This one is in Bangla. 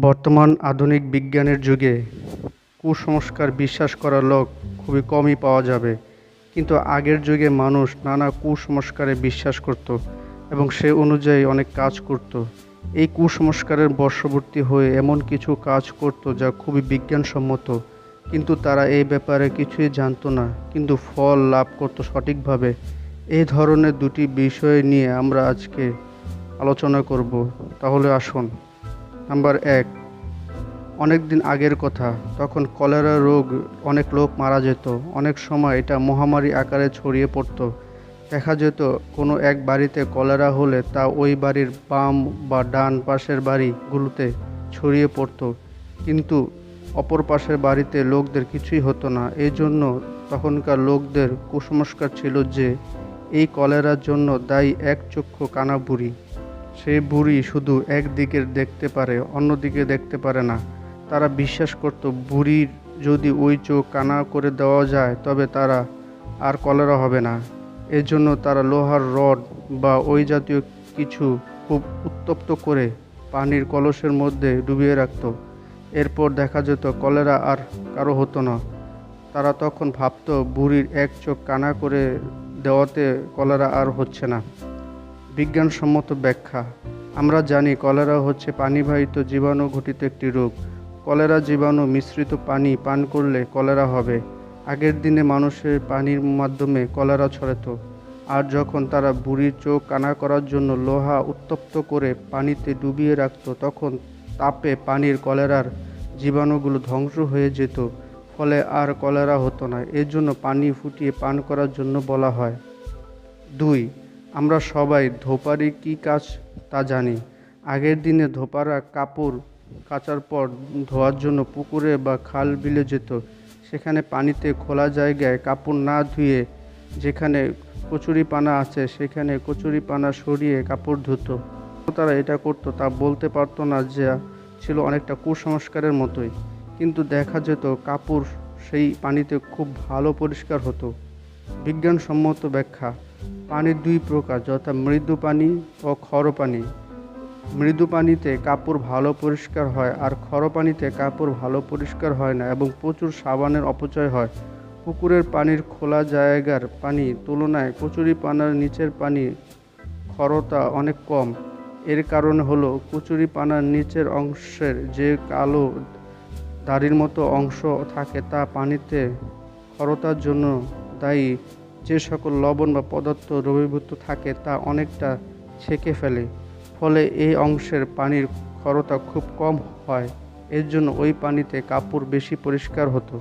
বর্তমান আধুনিক বিজ্ঞানের যুগে কুসংস্কার বিশ্বাস করা লোক খুবই কমই পাওয়া যাবে। কিন্তু আগের যুগে মানুষ নানা কুসংস্কারে বিশ্বাস করত এবং সে অনুযায়ী অনেক কাজ করত। এই কুসংস্কারের বর্ষবর্তী হয়ে এমন কিছু কাজ করত যা খুবই বিজ্ঞানসম্মত। কিন্তু তারা এই ব্যাপারে কিছুই জানতো না, কিন্তু ফল লাভ করত সঠিকভাবে। এই ধরনের দুটি বিষয় নিয়ে আমরা আজকে আলোচনা করব। তাহলে আসুন। নাম্বার এক, অনেক দিন আগের কথা। তখন কলেরা রোগ অনেক লোক মারা যেত। অনেক সময় এটা মহামারী আকারে ছড়িয়ে পড়তো। দেখা যেত কোনো এক বাড়িতে কলেরা হলে তা ওই বাড়ির বাম বা ডান পাশের বাড়িগুলোতে ছড়িয়ে পড়তো। কিন্তু অপর পাশের বাড়িতে লোকদের কিছুই হতো না। এই জন্য তখনকার লোকদের কুসংস্কার ছিল যে, এই কলেরার জন্য দায়ী এক চক্ষু কানা বুড়ি সেই বুড়ি শুধু একদিকে দেখতে পারে, অন্যদিকে দেখতে পারে না। তারা বিশ্বাস করত বুড়ির যদি ওই চোখ কানা করে দেওয়া যায়, তবে তারা আর কলেরা হবে না। এজন্য তারা লোহার রড বা ওই জাতীয় কিছু খুব উত্তপ্ত করে পানির কলসের মধ্যে ডুবিয়ে রাখত। এরপর দেখা যেত কলেরা আর কারও হতো না। তারা তখন ভাবত, বুড়ির এক চোখ কানা করে দেওয়াতে কলেরা আর হচ্ছে না। বিজ্ঞানসম্মত ব্যাখ্যা। আমরা জানি কলেরা হচ্ছে পানিবাহিত জীবাণু ঘটিত একটি রোগ। কলেরা জীবাণু মিশ্রিত পানি পান করলে কলেরা হবে। আগের দিনে মানুষের পানির মাধ্যমে কলেরা ছড়াতো। আর যখন তারা বুড়ির চোখ কানা করার জন্য লোহা উত্তপ্ত করে পানিতে ডুবিয়ে রাখতো, তখন তাপে পানির কলেরার জীবাণুগুলো ধ্বংস হয়ে যেত। ফলে আর কলেরা হতো না। এর জন্য পানি ফুটিয়ে পান করার জন্য বলা হয়। দুই আমরা সবাই ধোপারি কি কাজ তা জানি। আগের দিনে ধোপারা কাপড় কাচার পর ধোয়ার জন্য পুকুরে বা খাল বিলে যেত। সেখানে পানিতে খোলা জায়গায় কাপড় না ধুয়ে যেখানে কচুরি পানা আছে, সেখানে কচুরি পানা সরিয়ে কাপড় ধুতো। তারা এটা করতো, তা বলতে পারতো না যে ছিল অনেকটা কুসংস্কারের মতোই। কিন্তু দেখা যেত কাপড় সেই পানিতে খুব ভালো পরিষ্কার হতো। বিজ্ঞানসম্মত ব্যাখ্যা। পানি দুই প্রকার, যথা মৃদু পানি ও খর পানি। মৃদু পানিতে কাপড় ভালো পরিষ্কার হয় আর খর পানিতে কাপড় ভালো পরিষ্কার হয় না এবং প্রচুর সাবানের অপচয় হয়। পুকুরের পানির খোলা জায়গার পানি তুলনায় কচুরি পানার নিচের পানি খরতা অনেক কম। এর কারণ হলো কচুরি পানার নিচের অংশের যে কালো দাড়ির মতো অংশ থাকে তা পানিতে খরতার জন্য দায়ী। যে সকল লবণ বা পদার্থ দ্রবীভূত থাকে তা অনেকটা ছেঁকে ফেলে, ফলে এই অংশের পানির খরতা খুব কম হয়। এর জন্য ওই পানিতে কাপড় বেশি পরিষ্কার হতো।